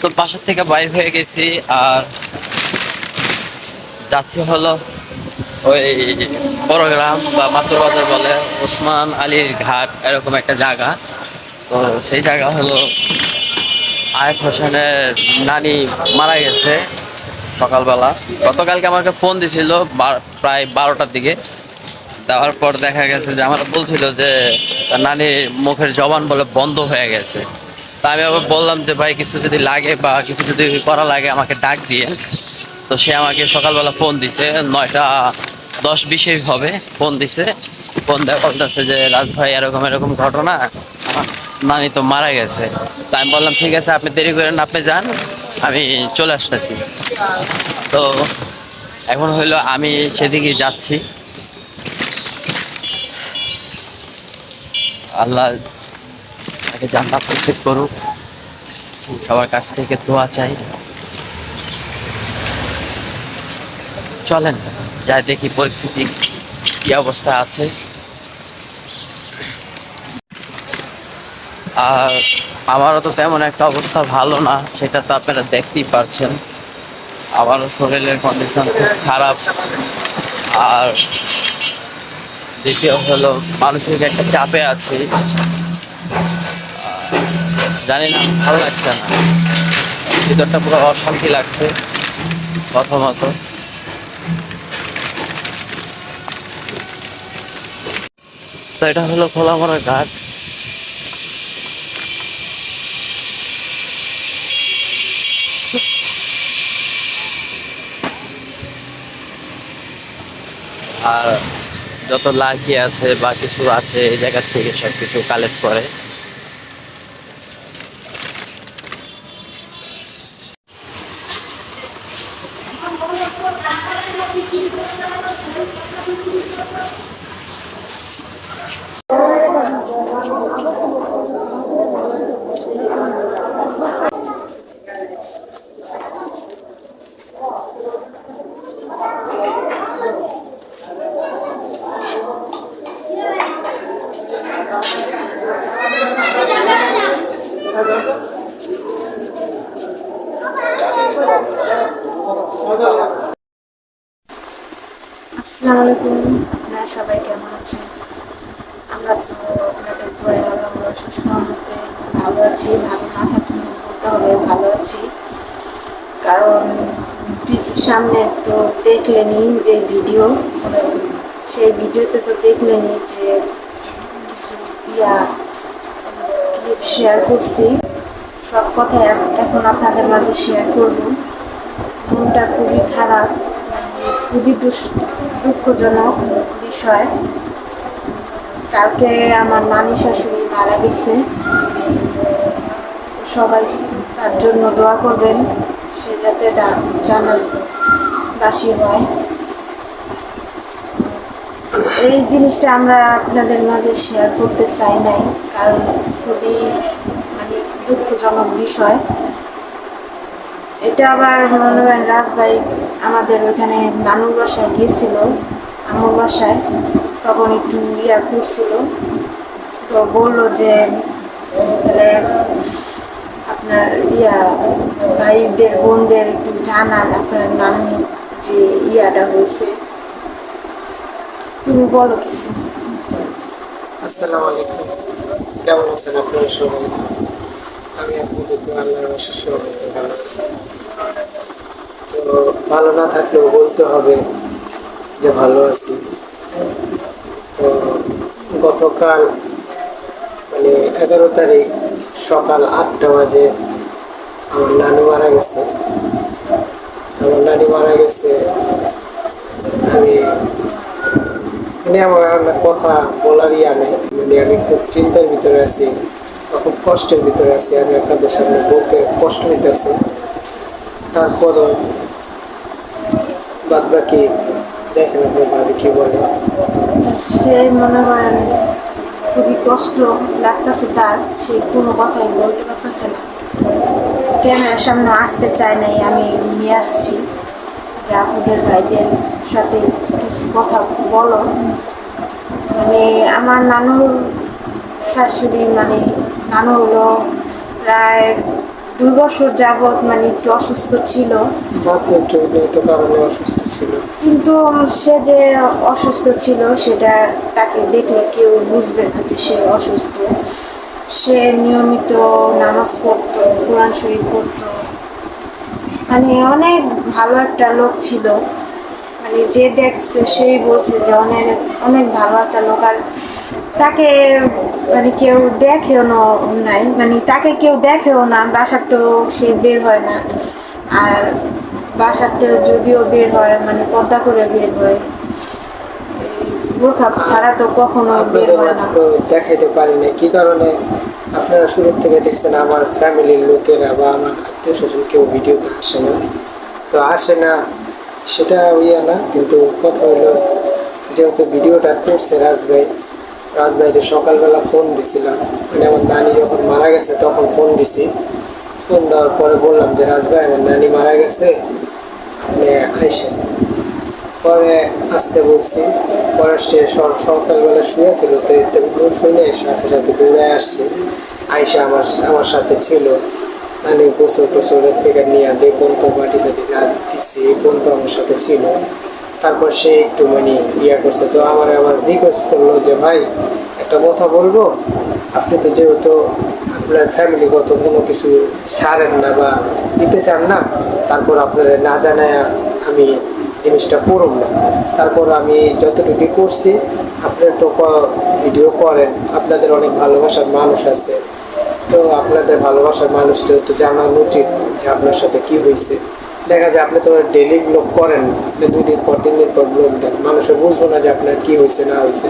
তো বাসার থেকে বাইর হয়ে গেছি, আর যাচ্ছি হলো ওই বড়গ্রাম বা মাতুর বাজার বলে, ওসমান আলীর ঘাট, এরকম একটা জায়গা। তো সেই জায়গা হলো আয়েফ হোসেনের নানি মারা গেছে সকালবেলা। গতকালকে আমাকে ফোন দিছিল প্রায় বারোটার দিকে। দেওয়ার পর দেখা গেছে যে, আমার বলছিল যে, তার নানির মুখের জবান বলে বন্ধ হয়ে গেছে। তা আমি আবার বললাম যে, ভাই, কিছু যদি লাগে বা কিছু যদি করা লাগে, আমাকে ডাক দিয়ে। তো সে আমাকে সকালবেলা ফোন দিছে, নয়টা দশ বিশে হবে, ফোন দিছে। ফোন দেওয়া বলতেছে যে, রাজ ভাই, এরকম এরকম ঘটনা নানি তো মারা গেছে। তা আমি বললাম, ঠিক আছে, আপনি দেরি করেন, আপনি যান, আমি চলে আসতেছি। তো এখন হইল আমি সেদিকে যাচ্ছি। আল্লাহ তাকে জান্নাত নসিব করুক। সবার কাছ থেকে দোয়া চাই। চলেন, যাই দেখি পরিস্থিতি, কি অবস্থা আছে। আর আমারও তো তেমন একটা অবস্থা ভালো না, সেটা তো আপনারা দেখতেই পারছেন। আমারও শরীরের কন্ডিশন খুব খারাপ। আর দ্বিতীয় হলো, মানসিক একটা চাপে আছি। জানি না, ভালো লাগছে না। ভিতরটা পুরো অশান্তি লাগছে, প্রথমত। তো এটা হলো খোলামরা ঘাট। আর যত লাঠি আছে বা কিছু আছে, এই জায়গা থেকে সব কিছু কালেক্ট করে। আসসালামু আলাইকুম। আপনারা সবাই কেমন আছেন? আমরা তো আপনাদের দোয়ায় আল্লাহ সুসমানতে ভালো আছি, ভালো না থাকলে বলতে হবে, ভালো আছি। কারণ সামনে তো দেখলেনি যে ভিডিও, সেই ভিডিওতে তো দেখলেনি যে কিছু ইয়া ক্লিপ শেয়ার করছি। সব কথা এখন আপনাদের মাঝে শেয়ার করব। মনটা খুবই খারাপ মানে খুবই দুঃখজনক বিষয়। কালকে আমার নানি শাশুড়ি মারা গেছে। সবাই তার জন্য দোয়া করবেন, সে যাতে জানার বাসী হয়। এই জিনিসটা আমরা আপনাদের মাঝে শেয়ার করতে চাই নাই, কারণ খুবই দুঃখজনক বিষয়। এটা আবার মনে হয় রাজভাই আমাদের ওইখানে নানুর বাসায় গিয়েছিল আমার বাসায়। তখন একটু ইয়া করছিল। তো বলল যে, তাহলে আপনার ইয়া ভাইদের, বোনদের একটু জানান আপনার নানি যে ইয়াটা হয়েছে। তুমি বলো কিছু। আসসালামু আলাইকুম। কেমন আছেন আপনারা সবাই? আমি তো আল্লাহর অশেষ রহমতে ভালো আছি। তো ভালো না থাকলেও বলতে হবে যে ভালো আছি। তো গতকাল মানে এগারো তারিখ সকাল আটটা বাজে আমার নানি মারা গেছে। আমার নানি মারা গেছে। আমি মানে আমার কথা বলার ইয়া নেই। মানে আমি খুব চিন্তার ভিতরে আছি। খুব কষ্টের ভিতরে আছি, আমি আপনাদের সামনে বলতে কষ্ট হইতেছে। তারপরও বাদ বাকি দেখেন আপনি ভাবি কি বলে। সে মনে করেন খুবই কষ্ট লাগতেছে তার, সে কোনো কথাই বলতে পারতেছে না। ক্যামেরার সামনে আসতে চায় নাই, আমি নিয়ে আসছি। যে আপনাদের ভাইদের সাথে কিছু কথা বলো। মানে আমার নানুর শাশুড়ি মানে নানু হলো প্রায় দুই বছর যাবৎ মানে একটু অসুস্থ ছিল। কারণে অসুস্থ ছিল। কিন্তু সে যে অসুস্থ ছিল সেটা তাকে দেখলে কেউ বুঝবে না যে সে অসুস্থ। সে নিয়মিত নামাজ পড়তো কোরআন শরীফ পড়তো। মানে অনেক ভালো একটা লোক ছিল। মানে যে দেখছে সেই বলছে যে অনেক অনেক ভালো একটা লোক। আর তাকে মানে কেউ দেখেও ন- নাই। মানে তাকে কেউ দেখেও না বাসাতেও সে বের হয় না। আর বাসাতেও যদিও বের হয় মানে পর্দা করে বের হয়। বোরখা ছাড়া তো কখনো বের হয় না। তো দেখাইতে পারি না কি কারণে? আপনারা শুরু থেকে দেখছেন আমার ফ্যামিলির লোকেরা বা আমার আত্মীয় স্বজন কেউ ভিডিওতে আসে না। তো আসে না সেটা ইয়ে না কিন্তু কথা হলো যেহেতু ভিডিওটা করছে রাজভাই রাজভাইকে সকালবেলা ফোন দিছিলাম। মানে আমার নানি যখন মারা গেছে, তখন ফোন দিছি। ফোন দেওয়ার পরে বললাম যে রাজভাই আমার নানি মারা গেছে, আপনি আইসেন। পরে আসতে বলছি। পরে সে সব সকালবেলা শুয়েছিল, তো এতে শুনে সাথে সাথে দৌড়ে আসছে। আয়সা আমার আমার সাথে ছিল। মানে গোসল টোসলের থেকে নিয়ে যে পন্ত না দিচ্ছে এই পন্ত আমার সাথে ছিল। তারপর সে একটু মানে ইয়া করছে। তো আমার আবার রিকোয়েস্ট করল যে, ভাই, একটা কথা বলব? আপনি তো যেহেতু আপনার ফ্যামিলিগত কোনো কিছু ছাড়েন না বা দিতে চান না, তারপর আপনার না জানায় আমি জিনিসটা পড়ুন না। তারপর আমি যতটুকু করছি আপনার তো ভিডিও করেন, আপনাদের অনেক ভালোবাসার মানুষ আছে। তো আপনাদের ভালোবাসার মানুষকে তো জানানো উচিত যে আপনার সাথে কি হয়েছে দেখা যায় আপনি তো ডেলি ব্লগ করেন দুই দিন পর, তিন দিন পর ব্লগ দেন মানুষের বুঝব না যে আপনার কি হয়েছে না হয়েছে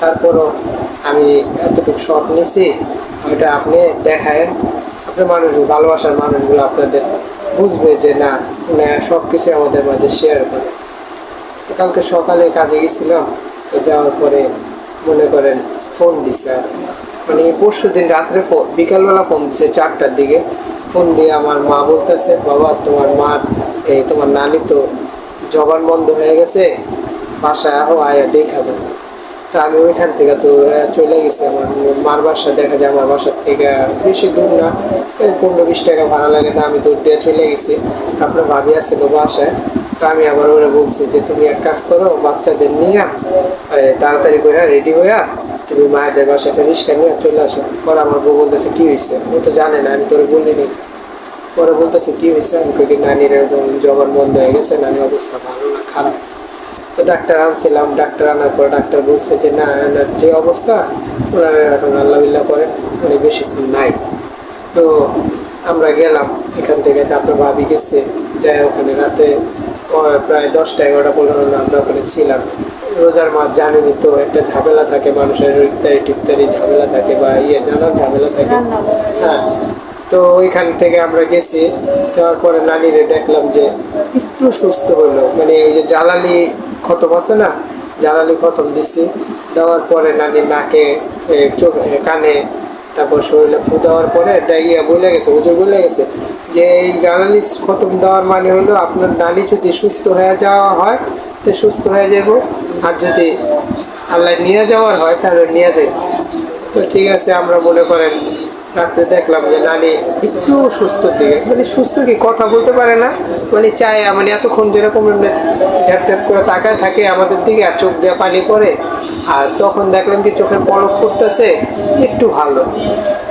তারপরও আমি এতটুকু শখ নিছি, ওইটা আপনি দেখায়েন। আপনি মানুষ, ভালোবাসার মানুষগুলো আপনাদের বুঝবে যে না সব কিছু আমাদের মাঝে শেয়ার করে। তো কালকে সকালে কাজে গেছিলাম, তো যাওয়ার পরে মনে করেন ফোন দিছে মানে পরশু দিন রাত্রে ফোন বিকালবেলা ফোন দিছে চারটার দিকে। ফোন দিয়ে আমার মা বলতেছে, বাবা, তোমার মা এই তোমার নানি তো জবান বন্ধ হয়ে গেছে, বাসায় আহো, আয়া দেখা যাবে তো আমি ওইখান থেকে তো চলে গেছে, আমার মার বাসা দেখা যায়, আমার বাসার থেকে বেশি দূর না পনেরো বিশ টাকা ভাড়া লাগে তো আমি দৌড় দিয়ে চলে গেছি। তারপরে ভাবি আসছিল বাসায়, তো আমি আবার ওরা বলছি যে, তুমি এক কাজ করো, বাচ্চাদের নিয়ে তাড়াতাড়ি করে রেডি হইয়া তুমি মায়েদের বাসাতে রিক্সা নিয়ে চলে আসো। পরে আমার বউ বলতেছে, কি হয়েছে ও তো জানে না, আমি তোর বলিনি পরে বলতেছে, কি হয়েছে আমি কি নানির এরকম জবান বন্ধ হয়ে গেছে নানির অবস্থা ভালো না, খারাপ। তো ডাক্তার আনছিলাম, ডাক্তার আনার পর ডাক্তার বলছে যে, না এনার যে অবস্থা, ওনারা এখন আল্লাহ করেন উনি বেশিক্ষণ নাই। তো আমরা গেলাম, এখান থেকে তারপর ভাবি গেছে, যাই ওখানে রাতে প্রায় দশটা, এগারোটা পনেরো আমরা ওখানে ছিলাম। রোজার মাস জানেনি তো একটা ঝামেলা থাকে মানুষের ইফতারি টিফতারি ঝামেলা থাকে বা ইয়ে জানার ঝামেলা থাকে। হ্যাঁ তো ওইখান থেকে আমরা গেছি যাওয়ার পরে নানিরে দেখলাম যে একটু সুস্থ হলো। মানে ওই যে জ্বালানি খতম আছে না জ্বালানি খতম দিছি দেওয়ার পরে নানি নাকে চোখ কানে তারপর শরীরে ফু দেওয়ার পরে এটা ইয়ে বলে গেছে হুজুর বলে গেছে যে এই জ্বালানি খতম দেওয়ার মানে হলো আপনার নানি যদি সুস্থ হয়ে যাওয়া হয় তো সুস্থ হয়ে যাব আর যদি আল্লাহ নিয়ে যাওয়ার হয়, তাহলে নিয়ে যাবে তো ঠিক আছে, আমরা মনে করেন রাত্রে দেখলাম যে নানি একটু সুস্থ দিকে। মানে সুস্থ কি কথা বলতে পারে না? মানে চায় মানে এতক্ষণ যেরকম ঢ্যাপ ঢ্যাপ করে তাকায় থাকে আমাদের দিকে আর চোখ দিয়ে পানি পড়ে। আর তখন দেখলাম কি চোখের পলক করতেছে একটু ভালো।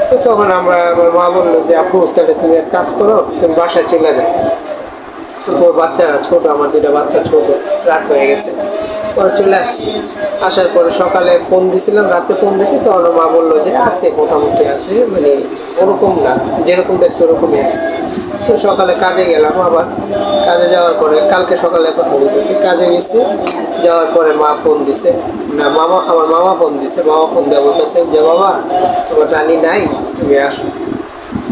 তো তখন আমরা আমার মা বলল যে, আপু, তাহলে তুমি এক কাজ করো, তুমি বাসায় চলে যাও। তো বাচ্চারা ছোট, আমার দুটা বাচ্চা ছোট, রাত হয়ে গেছে। পরে চলে আসছি আসার পরে সকালে ফোন দিছিলাম, রাতে ফোন দিছি, তো ওর মা বলল যে, আছে, মোটামুটি আছে মানে ওরকম না, যেরকম দেখছে ওরকমই আছে। তো সকালে কাজে গেলাম আবার। কাজে যাওয়ার পরে, কালকে সকালে কথা বলতেছি। কাজে গেছি, যাওয়ার পরে মা ফোন দিছে। না, মামা, আমার মামা ফোন দিছে। মামা ফোন দেওয়া বলতেছে যে, বাবা, তোমার রানী নাই, তুমি আসো।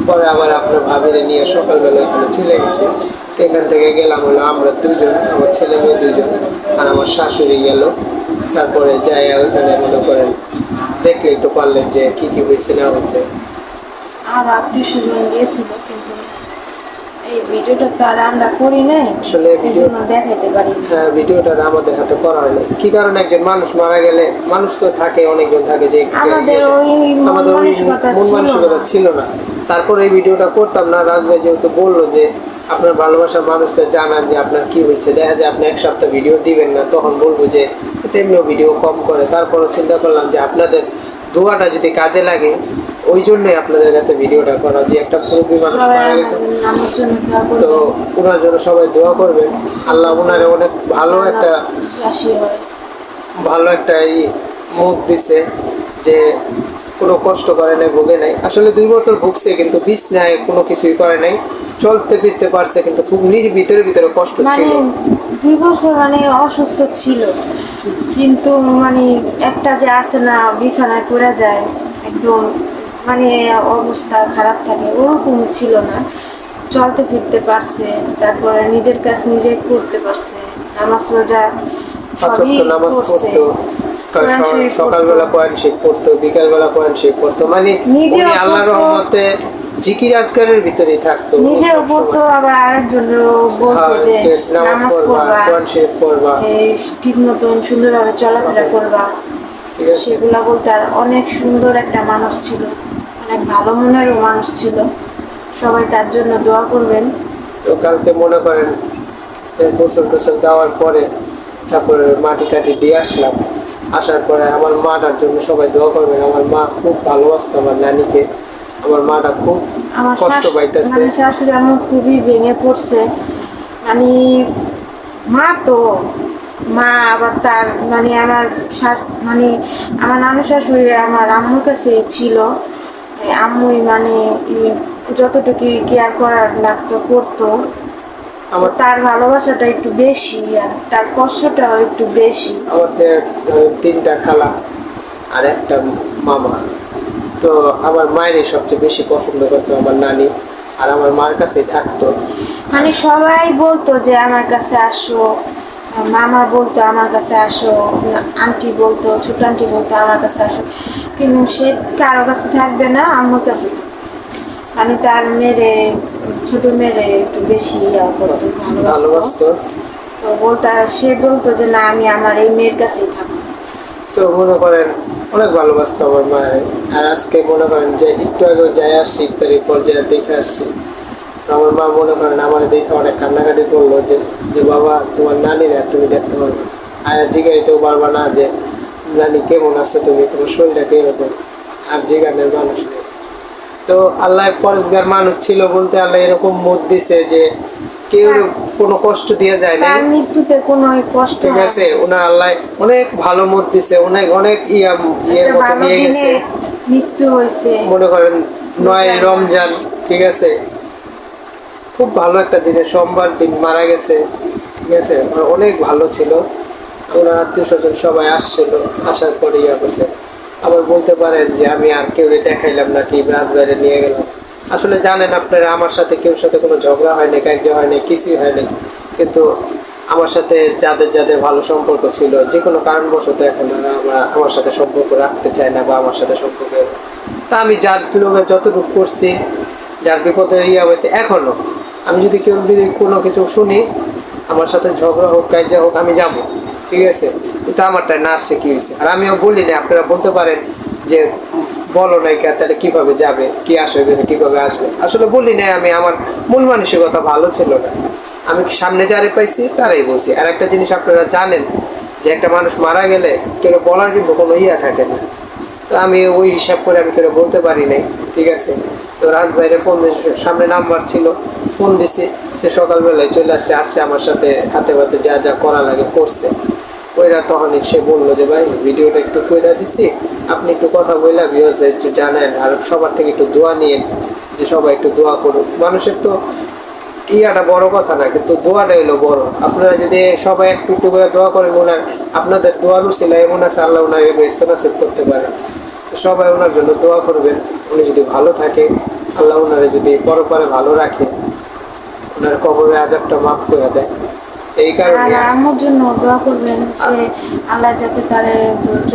পরে আবার আপনার ভাবিরে নিয়ে সকালবেলা এখানে চলে গেছি। তো এখান থেকে গেলাম হলো আমরা দুজন আমার ছেলে মেয়ে দুজন আর আমার শাশুড়ি গেল। তারপরে যাই ওইখানে মনে করেন দেখলেই তো পারলেন যে কি কি হয়েছে না হয়েছে। আর আত্মীয় স্বজন গিয়েছিল কিন্তু এই ভিডিওটা তো আর আমরা করি নাই আসলে দেখাইতে পারি হ্যাঁ ভিডিওটা আমাদের হাতে করা হয়নি। কি কারণে একজন মানুষ মারা গেলে মানুষ তো থাকে অনেকজন থাকে যে আমাদের ওই আমাদের ওই মন ছিল মানসিকতা না। ছিল না। তারপর এই ভিডিওটা করতাম না রাজ ভাই যেহেতু বলল যে আপনার ভালোবাসার মানুষদের জানান যে আপনার কি হয়েছে। দেখা যায় আপনি এক সপ্তাহ ভিডিও দিবেন না তখন বলব যে তেমনিও ভিডিও কম করে। তারপরও চিন্তা করলাম যে আপনাদের দোয়াটা যদি কাজে লাগে ওই জন্যই আপনাদের কাছে ভিডিওটা করা যে একটা পুরোপুরি মানুষ মারা গেছে। তো ওনার জন্য সবাই দোয়া করবেন। আল্লাহ ওনারে অনেক ভালো একটা ভালো একটা এই মুখ দিছে যে কোনো কষ্ট করে নাই ভোগে নাই। আসলে দুই বছর ভুগছে কিন্তু বিষ নেয় কোনো কিছুই করে নাই। চলতে ফিরতে পারছে কিন্তু খুব নিজ ভিতরে ভিতরে কষ্ট মানে ছিল। দুই বছর মানে অসুস্থ ছিল। কিন্তু মানে একটা যে আসে না বিছানায় পড়ে যায় একদম মানে অবস্থা খারাপ থাকে ওরকম ছিল না। চলতে ফিরতে পারছে তারপরে নিজের কাজ নিজে করতে পারছে নামাজ রোজা সবই করছে। সকালবেলা কোরআন শরীফ পড়তো বিকালবেলা কোরআন শরীফ পড়তো। মানে উনি আল্লাহর রহমতে জিকির আজকারের ভিতরেই থাকতো নিজেও পড়তো আবার বলতো হ্যাঁ, যে নামাজ পড়বা কোরআন শরীফ পড়বা। ঠিক মতন সুন্দরভাবে চলাফেরা করবা। সেগুলা বলতে আর অনেক সুন্দর একটা মানুষ ছিল অনেক ভালো মনেরও মানুষ ছিল। সবাই তার জন্য দোয়া করবেন। তো কালকে মনে করেন গোসল টোসল দেওয়ার পরে তারপরে মাটি টাটি দিয়ে আসলাম। আসার পরে আমার মাটার জন্য সবাই দোয়া করবেন। আমার মা খুব ভালোবাসতো আমার নানিকে। আমার মাটা খুব কষ্ট পাইতেছে। শাশুড়ি আমার খুবই ভেঙে পড়ছে। মানে মা তো। মা আবার তার মানে আমার শাশ- মানে আমার নানু শাশুড়ি আমার আম্মুর কাছে ছিল। আম্মুই মানে যতটুকু কেয়ার করার লাগতো করতো। আমার তার ভালোবাসাটা একটু বেশি আর তার কষ্টটাও একটু বেশি। আমাদের তিনটা খালা আর একটা মামা। তো আমার মায়েরই সবচেয়ে বেশি পছন্দ করতো আমার নানি আর আমার মার কাছেই থাকতো। মানে সবাই বলতো যে আমার কাছে আসো মামা বলতো আমার কাছে আসো আন্টি বলতো ছোট আন্টি বলতো আমার কাছে আসো। কিন্তু সে কারও কাছে থাকবে না আমার কাছে থাকবে। মানে তার মেরে ছোট মেরে একটু বেশি ইয়া করতো ভালোবাসতো। তো বলতো সে বলতো যে না আমি আমার এই মেয়ের কাছেই থাকব। তো মনে করেন অনেক ভালোবাসতো আমার মায়ের। আর আজকে মনে করেন যে একটু আগে যাই আসছি ইফতারির পর্যায়ে দেখে আসছি। তো আমার মা মনে করেন আমার দেখে অনেক কান্নাকাটি করল যে যে বাবা তোমার নানির আর তুমি দেখতে পারবে না। আর জিগাইতেও পারবা না যে নানি কেমন আছো তুমি? তোমার শরীরটা কীরকম? আর জিগানের মানুষ নেই। তো আল্লাহ ফরেজগার মানুষ ছিল বলতে আল্লাহ এরকম মত দিছে যে কেউ কোনো কষ্ট দিয়ে যায় না মৃত্যুতে কোনো কষ্ট ঠিক আছে ওনার আল্লাহ অনেক ভালো মত দিছে অনেক অনেক ইয়া ইয়ের মতো নিয়ে গেছে। মৃত্যু হয়েছে। মনে করেন নয় রমজান। ঠিক আছে। খুব ভালো একটা দিনে সোমবার দিন মারা গেছে ঠিক আছে। অনেক ভালো ছিল। ওনার আত্মীয় স্বজন সবাই আসছিল আসার পরে ইয়া করছে। আবার বলতে পারেন যে আমি আর কেউ দেখাইলাম না কি রাজবাড়ি নিয়ে গেলাম। আসলে জানেন আপনারা, আমার সাথে কেউ সাথে কোনো ঝগড়া হয়নি কার্য হয়নি কিছুই হয়নি কিন্তু আমার সাথে যাদের যাদের ভালো সম্পর্ক ছিল, যে কোনো কারণবশত এখন আমরা আমার সাথে সম্পর্ক রাখতে চায় না বা আমার সাথে সম্পর্ক তা আমি যার লোকের যতটুকু করছি, যার বিপদে ইয়ে হয়েছে এখনও আমি যদি কেউ, যদি কোনো কিছু শুনি, আমার সাথে ঝগড়া হোক কার্য হোক, আমি যাব, ঠিক আছে? কিন্তু আমারটা না আসছে কি হয়েছে? আর আমিও বলি না আপনারা বলতে পারেন যে বলো নাই কে তাহলে কীভাবে যাবে, কি আসবে কীভাবে আসবে? আসলে বলি না আমি, আমার মন মানসিকতা ভালো ছিল না। আমি সামনে যারে পাইছি, তারাই বলছি। আর একটা জিনিস আপনারা জানেন, যে একটা মানুষ মারা গেলে কেউ বলার কিন্তু কোনো ইয়া থাকে না। তো আমি ওই হিসাব করে আমি কেউ বলতে পারি নাই, ঠিক আছে? তো রাজভাইয়ের ফোন সামনে নাম্বার ছিল, ফোন দিছি, সে সকালবেলায় চলে আসছে আসছে আমার সাথে হাতে হাতে যা যা করা লাগে করছে। ওইরা তখনই সে বলল যে, ভাই, ভিডিওটা একটু কইরা দিছি। আপনি একটু কথা বললা ভিউয়ার্স একটু জানেন। আর সবার থেকে একটু দোয়া নিয়ে যে সবাই একটু দোয়া করুন মানুষের তো ইয়াটা বড় কথা না, কিন্তু দোয়াটা এলো বড়। আপনারা যদি সবাই একটু একটু করে দোয়া করেন, ওনার আপনাদের দোয়ার উচিলা এমন আছে আল্লাহ ওনার ইস্তেনাসিব করতে পারে। তো সবাই ওনার জন্য দোয়া করবেন। উনি যদি ভালো থাকে, আল্লাহ ওনারে যদি পরপারে ভালো রাখে, ওনার কবরের আজাবটা মাফ করে দেয়। এই কারণে আমার জন্য দোয়া করবেন যে আল্লাহ যাতে তারে ধৈর্য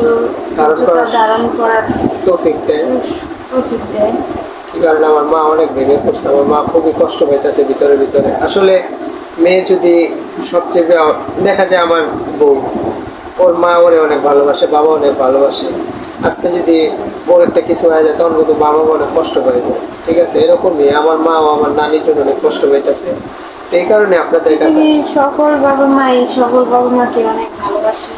ধারণ করার- তৌফিক দেয়। তৌফিক দেয়। এই কারণে আমার মা অনেক ভেঙে পড়ছে আমার মা খুবই কষ্ট পাইতেছে ভিতরে ভিতরে। আসলে মেয়ে যদি সবচেয়ে দেখা যায় আমার বউ ওর মা ওরে অনেক ভালোবাসে বাবা অনেক ভালোবাসে। আজকে যদি বড় একটা কিছু হয়ে যায় তখন কিন্তু বাবা মনে কষ্ট পাইব ঠিক আছে? এরকমই আমার মা ও আমার নানির জন্য অনেক কষ্ট পাইতেছে। তো এই কারণে আপনাদের কাছে। সকল বাবা মাই সকল বাবা মাকে অনেক ভালোবাসে।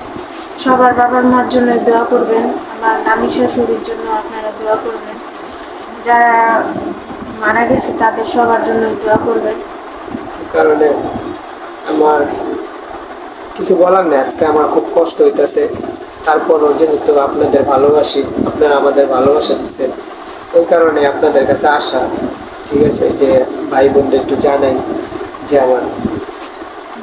সবার বাবার মার জন্য দোয়া করবেন আমার নানি শ্বশুরের জন্য আপনারা দোয়া করবেন। যারা মারা গেছে তাদের সবার জন্য দোয়া করবেন। কারণে আমার কিছু বলার নেই আজকে আমার খুব কষ্ট হইতেছে। তারপরও যেহেতু আপনাদের ভালোবাসি আপনারা আমাদের ভালোবাসা দিচ্ছেন ওই কারণে আপনাদের কাছে আসা ঠিক আছে যে ভাই বোনদের একটু জানাই। যে আমার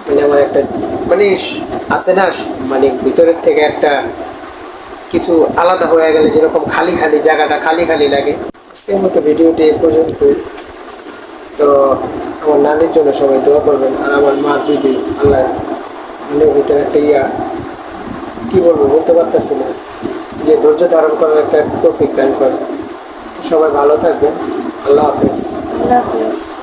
মানে আমার একটা মানে স- আছে না মানে ভিতরের থেকে একটা কিছু আলাদা হয়ে গেলে যেরকম খালি খালি জায়গাটা খালি খালি লাগে। আজকের মতো ভিডিওটি এ পর্যন্তই। তো আমার নানির জন্য সবাই দোয়া করবেন, আর আমার মা যদি আল্লাহ মনের ভিতরে একটা ইয়া, কি বলব, বলতে পারতেছি না, যে ধৈর্য ধারণ করার একটা তৌফিক দান করে। তো সবাই ভালো থাকবেন। আল্লাহ হাফেজ। আল্লাহ হাফেজ।